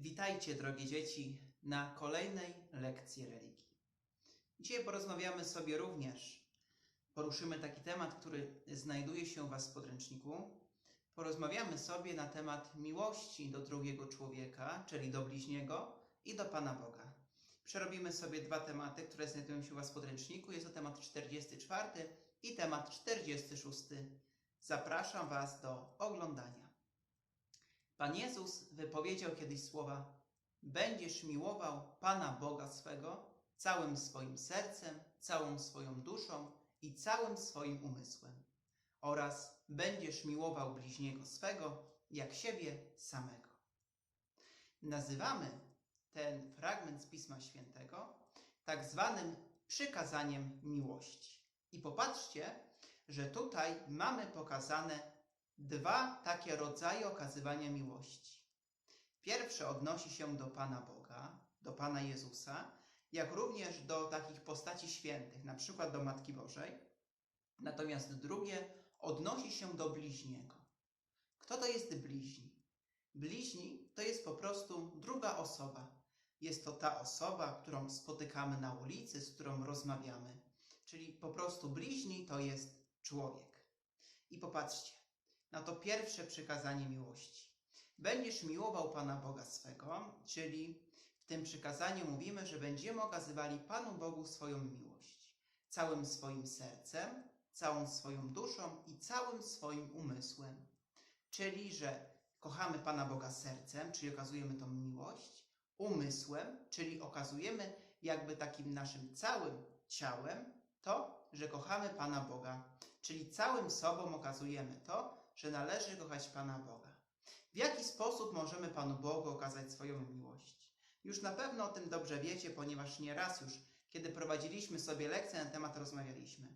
Witajcie, drogie dzieci, na kolejnej lekcji religii. Dzisiaj porozmawiamy sobie również, poruszymy taki temat, który znajduje się u Was w podręczniku. Porozmawiamy sobie na temat miłości do drugiego człowieka, czyli do bliźniego i do Pana Boga. Przerobimy sobie dwa tematy, które znajdują się u Was w podręczniku. Jest to temat 44 i temat 46. Zapraszam Was do oglądania. Pan Jezus wypowiedział kiedyś słowa: Będziesz miłował Pana Boga swego całym swoim sercem, całą swoją duszą i całym swoim umysłem, oraz będziesz miłował bliźniego swego jak siebie samego. Nazywamy ten fragment z Pisma Świętego tak zwanym przykazaniem miłości. I popatrzcie, że tutaj mamy pokazane dwa takie rodzaje okazywania miłości. Pierwsze odnosi się do Pana Boga, do Pana Jezusa, jak również do takich postaci świętych, na przykład do Matki Bożej. Natomiast drugie odnosi się do bliźniego. Kto to jest bliźni? Bliźni to jest po prostu druga osoba. Jest to ta osoba, którą spotykamy na ulicy, z którą rozmawiamy. Czyli po prostu bliźni to jest człowiek. I popatrzcie, na to pierwsze przykazanie miłości. Będziesz miłował Pana Boga swego, czyli w tym przykazaniu mówimy, że będziemy okazywali Panu Bogu swoją miłość, całym swoim sercem, całą swoją duszą i całym swoim umysłem. Czyli, że kochamy Pana Boga sercem, czyli okazujemy tą miłość, umysłem, czyli okazujemy jakby takim naszym całym ciałem to, że kochamy Pana Boga, czyli całym sobą okazujemy to, że należy kochać Pana Boga. W jaki sposób możemy Panu Bogu okazać swoją miłość? Już na pewno o tym dobrze wiecie, ponieważ nieraz już, kiedy prowadziliśmy sobie lekcje na temat, rozmawialiśmy.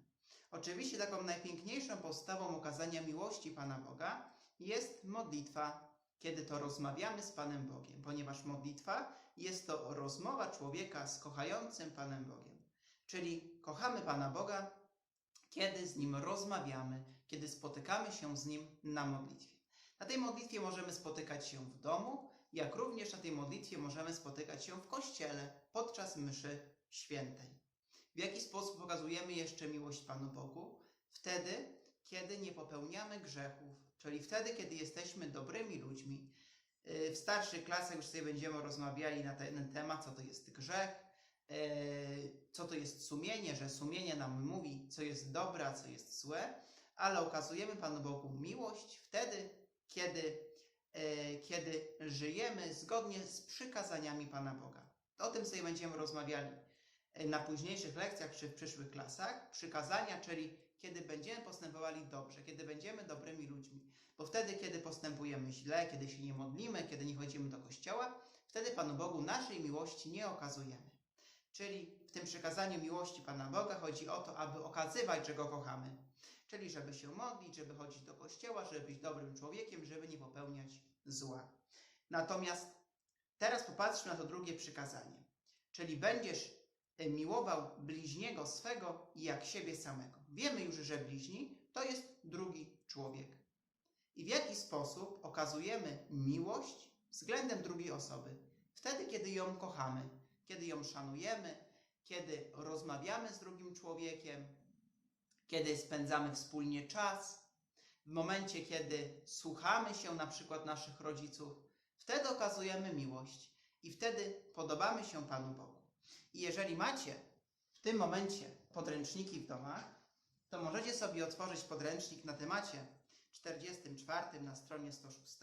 Oczywiście taką najpiękniejszą postawą okazania miłości Pana Boga jest modlitwa, kiedy to rozmawiamy z Panem Bogiem, ponieważ modlitwa jest to rozmowa człowieka z kochającym Panem Bogiem. Czyli kochamy Pana Boga, kiedy z Nim rozmawiamy, kiedy spotykamy się z Nim na modlitwie. Na tej modlitwie możemy spotykać się w domu, jak również na tej modlitwie możemy spotykać się w kościele podczas mszy świętej. W jaki sposób pokazujemy jeszcze miłość Panu Bogu? Wtedy, kiedy nie popełniamy grzechów, czyli wtedy, kiedy jesteśmy dobrymi ludźmi. Yy, W starszych klasach już sobie będziemy rozmawiali na ten temat, co to jest grzech, yy, co to jest sumienie, że sumienie nam mówi, co jest dobre, a co jest złe, ale okazujemy Panu Bogu miłość wtedy, kiedy, e, kiedy żyjemy zgodnie z przykazaniami Pana Boga. O tym sobie będziemy rozmawiali e, na późniejszych lekcjach czy w przyszłych klasach. Przykazania, czyli kiedy będziemy postępowali dobrze, kiedy będziemy dobrymi ludźmi. Bo wtedy, kiedy postępujemy źle, kiedy się nie modlimy, kiedy nie chodzimy do kościoła, wtedy Panu Bogu naszej miłości nie okazujemy. Czyli w tym przekazaniu miłości Pana Boga chodzi o to, aby okazywać, że Go kochamy. Czyli żeby się modlić, żeby chodzić do kościoła, żeby być dobrym człowiekiem, żeby nie popełniać zła. Natomiast teraz popatrzmy na to drugie przykazanie. Czyli będziesz e, miłował bliźniego swego jak siebie samego. Wiemy już, że bliźni to jest drugi człowiek. I w jaki sposób okazujemy miłość względem drugiej osoby? Wtedy, kiedy ją kochamy, kiedy ją szanujemy, kiedy rozmawiamy z drugim człowiekiem, kiedy spędzamy wspólnie czas, w momencie, kiedy słuchamy się na przykład naszych rodziców, wtedy okazujemy miłość i wtedy podobamy się Panu Bogu. I jeżeli macie w tym momencie podręczniki w domach, to możecie sobie otworzyć podręcznik na temacie 44 na stronie 106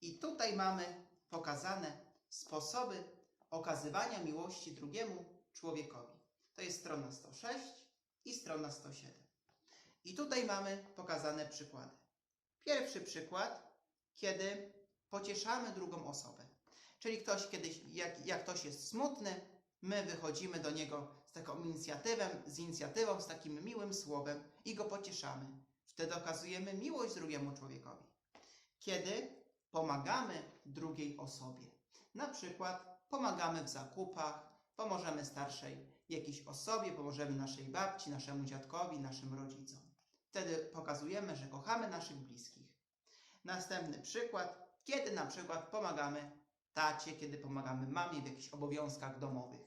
i tutaj mamy pokazane sposoby okazywania miłości drugiemu człowiekowi. To jest strona 106 i strona 107. I tutaj mamy pokazane przykłady. Pierwszy przykład, kiedy pocieszamy drugą osobę. Czyli ktoś kiedyś, jak, jak ktoś jest smutny, my wychodzimy do niego z taką inicjatywą, z inicjatywą, z takim miłym słowem i go pocieszamy. Wtedy okazujemy miłość drugiemu człowiekowi. Kiedy pomagamy drugiej osobie. Na przykład pomagamy w zakupach, pomożemy starszej jakiejś osobie, pomożemy naszej babci, naszemu dziadkowi, naszym rodzicom. Wtedy pokazujemy, że kochamy naszych bliskich. Następny przykład, kiedy na przykład pomagamy tacie, kiedy pomagamy mamie w jakichś obowiązkach domowych.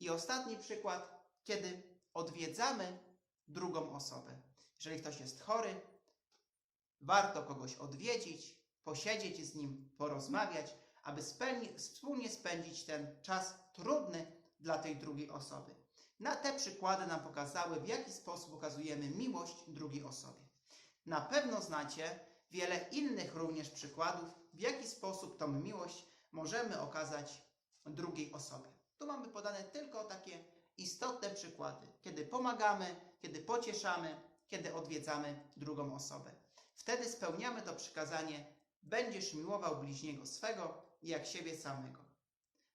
I ostatni przykład, kiedy odwiedzamy drugą osobę. Jeżeli ktoś jest chory, warto kogoś odwiedzić, posiedzieć z nim, porozmawiać, aby wspólnie spędzić ten czas trudny dla tej drugiej osoby. Na te przykłady nam pokazały, w jaki sposób okazujemy miłość drugiej osobie. Na pewno znacie wiele innych również przykładów, w jaki sposób tą miłość możemy okazać drugiej osobie. Tu mamy podane tylko takie istotne przykłady, kiedy pomagamy, kiedy pocieszamy, kiedy odwiedzamy drugą osobę. Wtedy spełniamy to przykazanie: będziesz miłował bliźniego swego jak siebie samego.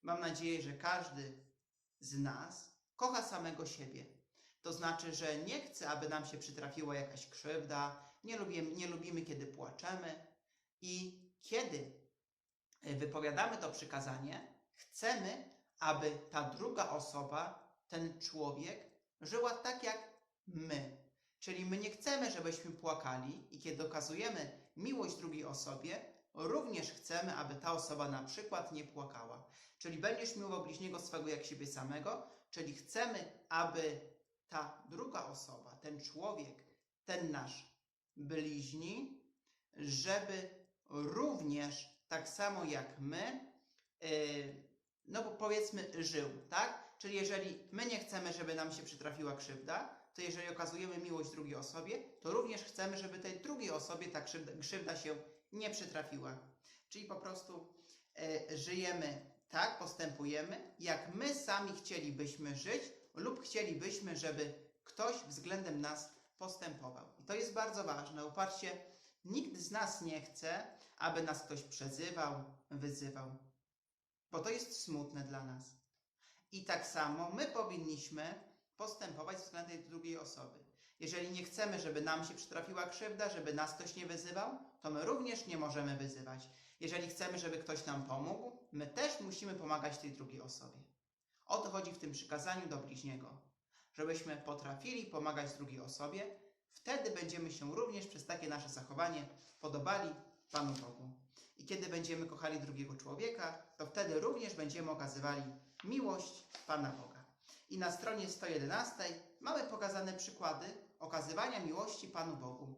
Mam nadzieję, że każdy z nas kocha samego siebie. To znaczy, że nie chce, aby nam się przytrafiła jakaś krzywda, nie lubimy, nie lubimy kiedy płaczemy i kiedy e, wypowiadamy to przykazanie, chcemy, aby ta druga osoba, ten człowiek, żyła tak jak my. Czyli my nie chcemy, żebyśmy płakali i kiedy okazujemy miłość drugiej osobie, również chcemy, aby ta osoba na przykład nie płakała. Czyli będziesz miłował bliźniego swego jak siebie samego, czyli chcemy, aby ta druga osoba, ten człowiek, ten nasz bliźni, żeby również tak samo jak my, yy, no bo powiedzmy, żył, tak? Czyli jeżeli my nie chcemy, żeby nam się przytrafiła krzywda, to jeżeli okazujemy miłość drugiej osobie, to również chcemy, żeby tej drugiej osobie ta krzywda, krzywda się nie przytrafiła. Czyli po prostu e, żyjemy tak, postępujemy, jak my sami chcielibyśmy żyć lub chcielibyśmy, żeby ktoś względem nas postępował. I to jest bardzo ważne. Upatrzcie, nikt z nas nie chce, aby nas ktoś przezywał, wyzywał, bo to jest smutne dla nas. I tak samo my powinniśmy postępować względem drugiej osoby. Jeżeli nie chcemy, żeby nam się przytrafiła krzywda, żeby nas ktoś nie wyzywał, to my również nie możemy wyzywać. Jeżeli chcemy, żeby ktoś nam pomógł, my też musimy pomagać tej drugiej osobie. O to chodzi w tym przykazaniu do bliźniego. Żebyśmy potrafili pomagać drugiej osobie, wtedy będziemy się również przez takie nasze zachowanie podobali Panu Bogu. I kiedy będziemy kochali drugiego człowieka, to wtedy również będziemy okazywali miłość Pana Boga. I na stronie 111 mamy pokazane przykłady okazywania miłości Panu Bogu.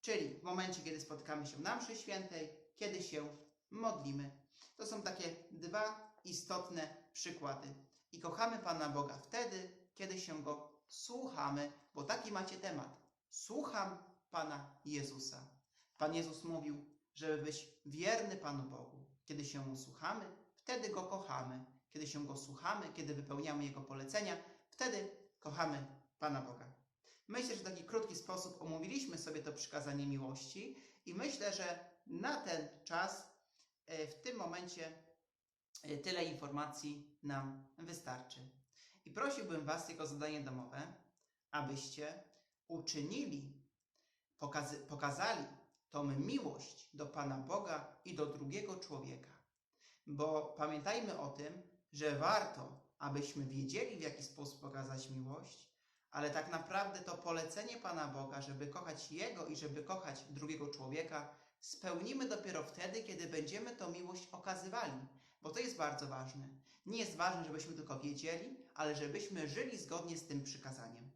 Czyli w momencie, kiedy spotykamy się na mszy świętej, kiedy się modlimy. To są takie dwa istotne przykłady. I kochamy Pana Boga wtedy, kiedy się Go słuchamy, bo taki macie temat. Słucham Pana Jezusa. Pan Jezus mówił, żeby być wierny Panu Bogu. Kiedy się Mu słuchamy, wtedy Go kochamy. Kiedy się Go słuchamy, kiedy wypełniamy Jego polecenia, wtedy kochamy Pana Boga. Myślę, że w taki krótki sposób omówiliśmy sobie to przykazanie miłości i myślę, że na ten czas, e, w tym momencie, e, tyle informacji nam wystarczy. I prosiłbym Was jako zadanie domowe, abyście uczynili, pokazali tą miłość do Pana Boga i do drugiego człowieka. Bo pamiętajmy o tym, że warto, abyśmy wiedzieli, w jaki sposób pokazać miłość, ale tak naprawdę to polecenie Pana Boga, żeby kochać Jego i żeby kochać drugiego człowieka, spełnimy dopiero wtedy, kiedy będziemy tą miłość okazywali, bo to jest bardzo ważne. Nie jest ważne, żebyśmy tylko wiedzieli, ale żebyśmy żyli zgodnie z tym przykazaniem.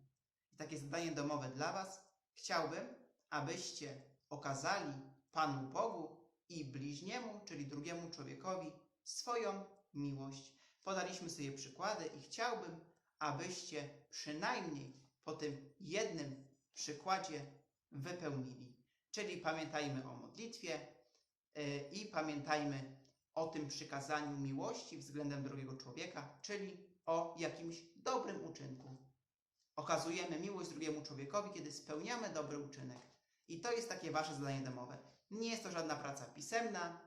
I takie zadanie domowe dla Was. Chciałbym, abyście okazali Panu Bogu i bliźniemu, czyli drugiemu człowiekowi, swoją miłość. Podaliśmy sobie przykłady i chciałbym, abyście przynajmniej po tym jednym przykładzie wypełnili. Czyli pamiętajmy o modlitwie yy, i pamiętajmy o tym przykazaniu miłości względem drugiego człowieka, czyli o jakimś dobrym uczynku. Okazujemy miłość drugiemu człowiekowi, kiedy spełniamy dobry uczynek. I to jest takie wasze zadanie domowe. Nie jest to żadna praca pisemna,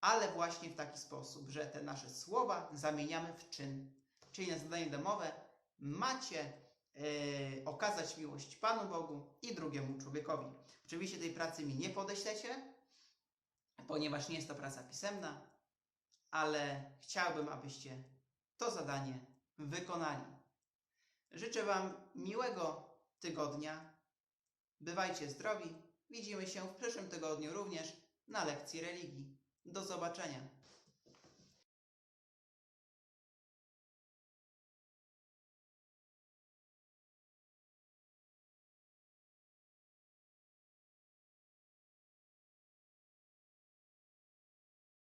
ale właśnie w taki sposób, że te nasze słowa zamieniamy w czyn. Czyli na zadanie domowe macie yy, okazać miłość Panu Bogu i drugiemu człowiekowi. Oczywiście tej pracy mi nie podeślecie, ponieważ nie jest to praca pisemna, ale chciałbym, abyście to zadanie wykonali. Życzę Wam miłego tygodnia. Bywajcie zdrowi. Widzimy się w przyszłym tygodniu również na lekcji religii. Do zobaczenia.